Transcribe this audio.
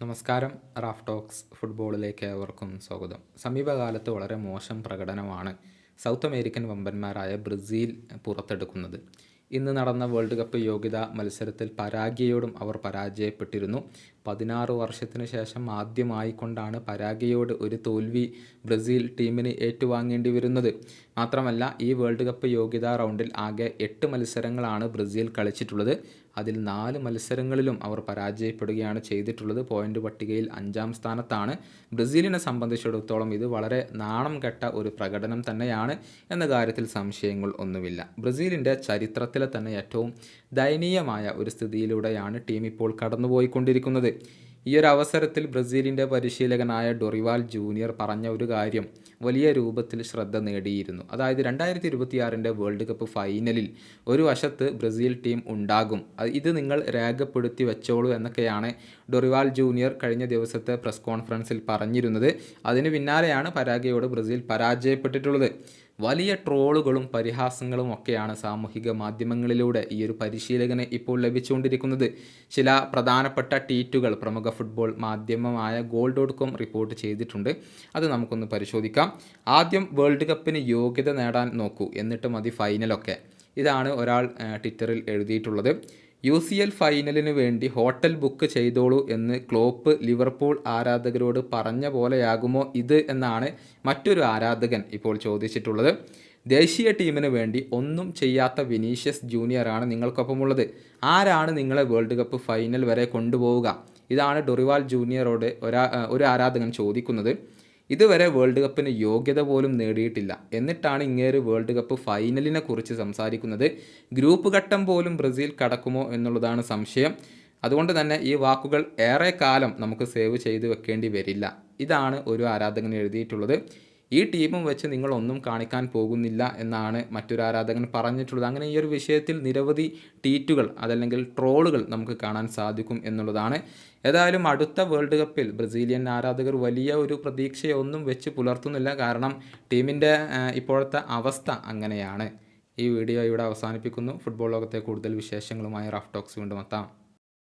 നമസ്കാരം Raf talks ഫുട്ബോളിലേക്ക് ഏവർക്കും സ്വാഗതം. സമീപകാലത്ത് വളരെ മോശം പ്രകടനമാണ് സൗത്ത് അമേരിക്കൻ വമ്പന്മാരായ ബ്രസീൽ പുറത്തെടുക്കുന്നത്. ഇന്ന് നടന്ന വേൾഡ് കപ്പ് യോഗ്യതാ മത്സരത്തിൽ പരാഗ്യയോടും അവർ പരാജയപ്പെട്ടിരുന്നു. പതിനാറ് വർഷത്തിന് ശേഷം ആദ്യമായിക്കൊണ്ടാണ് പരാഗ്യയോട് ഒരു തോൽവി ബ്രസീൽ ടീമിന് ഏറ്റുവാങ്ങേണ്ടി വരുന്നത്. മാത്രമല്ല ഈ വേൾഡ് കപ്പ് യോഗ്യതാ റൗണ്ടിൽ ആകെ എട്ട് മത്സരങ്ങളാണ് ബ്രസീൽ കളിച്ചിട്ടുള്ളത്. അതിൽ നാല് മത്സരങ്ങളിലും അവർ പരാജയപ്പെടുകയാണ് ചെയ്തിട്ടുള്ളത്. പോയിന്റ് പട്ടികയിൽ അഞ്ചാം സ്ഥാനത്താണ്. ബ്രസീലിനെ സംബന്ധിച്ചിടത്തോളം ഇത് വളരെ നാണം കെട്ട ഒരു പ്രകടനം തന്നെയാണ് എന്ന കാര്യത്തിൽ സംശയങ്ങൾ ഒന്നുമില്ല. ബ്രസീലിന്റെ ചരിത്രത്തിലെ തന്നെ ഏറ്റവും ദയനീയമായ ഒരു സ്ഥിതിയിലൂടെയാണ് ടീം ഇപ്പോൾ കടന്നുപോയിക്കൊണ്ടിരിക്കുന്നത്. ഈ ഒരു അവസരത്തിൽ ബ്രസീലിന്റെ പരിശീലകനായ ഡൊറിവാൽ ജൂനിയർ പറഞ്ഞ ഒരു കാര്യം വലിയ രൂപത്തിൽ ശ്രദ്ധ നേടിയിരുന്നു. അതായത് രണ്ടായിരത്തി ഇരുപത്തിയാറിന്റെ വേൾഡ് കപ്പ് ഫൈനലിൽ ഒരു വശത്ത് ബ്രസീൽ ടീം ഉണ്ടാകും. ഇത് നിങ്ങൾ രേഖപ്പെടുത്തി വെച്ചോളൂ എന്നൊക്കെയാണ് ഡൊറിവാൽ ജൂനിയർ കഴിഞ്ഞ ദിവസത്തെ പ്രസ് കോൺഫറൻസിൽ പറഞ്ഞിരുന്നത്. അതിന് പിന്നാലെയാണ് പരാഗയോട് ബ്രസീൽ പരാജയപ്പെട്ടിട്ടുള്ളത്. വലിയ ട്രോളുകളും പരിഹാസങ്ങളും ഒക്കെയാണ് സാമൂഹിക മാധ്യമങ്ങളിലൂടെ ഈ ഒരു പരിശീലകന് ഇപ്പോൾ ലഭിച്ചുകൊണ്ടിരിക്കുന്നത്. ചില പ്രധാനപ്പെട്ട ട്വീറ്റുകൾ പ്രമുഖ ഫുട്ബോൾ മാധ്യമമായ ഗോൾ ഡോട്ട് കോം റിപ്പോർട്ട് ചെയ്തിട്ടുണ്ട്. അത് നമുക്കൊന്ന് പരിശോധിക്കാം. ആദ്യം വേൾഡ് കപ്പിന് യോഗ്യത നേടാൻ നോക്കൂ. എന്നിട്ട് മതി ഫൈനലൊക്കെ. ഇതാണ് ഒരാൾ ട്വിറ്ററിൽ എഴുതിയിട്ടുള്ളത്. യു സി എൽ ഫൈനലിന് വേണ്ടി ഹോട്ടൽ ബുക്ക് ചെയ്തോളൂ എന്ന് ക്ലോപ്പ് ലിവർപൂൾ ആരാധകരോട് പറഞ്ഞ പോലെയാകുമോ ഇത് എന്നാണ് മറ്റൊരു ആരാധകൻ ഇപ്പോൾ ചോദിച്ചിട്ടുള്ളത്. ദേശീയ ടീമിന് വേണ്ടി ഒന്നും ചെയ്യാത്ത വിനീഷ്യസ് ജൂനിയറാണ് നിങ്ങൾക്കൊപ്പമുള്ളത്. ആരാണ് നിങ്ങളെ വേൾഡ് കപ്പ് ഫൈനൽ വരെ കൊണ്ടുപോവുക? ഇതാണ് ഡൊറിവാൽ ജൂനിയറോട് ഒരാ ഒരു ആരാധകൻ ചോദിക്കുന്നത്. ഇതുവരെ വേൾഡ് കപ്പിന് യോഗ്യത പോലും നേടിയിട്ടില്ല. എന്നിട്ടാണ് ഇങ്ങേര് വേൾഡ് കപ്പ് ഫൈനലിനെ കുറിച്ച് സംസാരിക്കുന്നത്. ഗ്രൂപ്പ് ഘട്ടം പോലും ബ്രസീൽ കടക്കുമോ എന്നുള്ളതാണ് സംശയം. അതുകൊണ്ട് തന്നെ ഈ വാക്കുകൾ ഏറെ കാലം നമുക്ക് സേവ് ചെയ്ത് വെക്കേണ്ടി വരില്ല. ഇതാണ് ഒരു ആരാധകൻ എഴുതിയിട്ടുള്ളത്. ഈ ടീമും വെച്ച് നിങ്ങളൊന്നും കാണിക്കാൻ പോകുന്നില്ല എന്നാണ് മറ്റൊരു ആരാധകൻ പറഞ്ഞിട്ടുള്ളത്. അങ്ങനെ ഈ ഒരു വിഷയത്തിൽ നിരവധി ട്വീറ്റുകൾ അതല്ലെങ്കിൽ ട്രോളുകൾ നമുക്ക് കാണാൻ സാധിക്കും എന്നുള്ളതാണ്. ഏതായാലും അടുത്ത വേൾഡ് കപ്പിൽ ബ്രസീലിയൻ ആരാധകർ വലിയ ഒരു പ്രതീക്ഷയൊന്നും വെച്ച് പുലർത്തുന്നില്ല. കാരണം ടീമിന്റെ ഇപ്പോഴത്തെ അവസ്ഥ അങ്ങനെയാണ്. ഈ വീഡിയോ ഇവിടെ അവസാനിപ്പിക്കുന്നു. ഫുട്ബോൾ ലോകത്തെ കൂടുതൽ വിശേഷങ്ങളുമായി റഫ് ടോക്സ് വീണ്ടും എത്താം.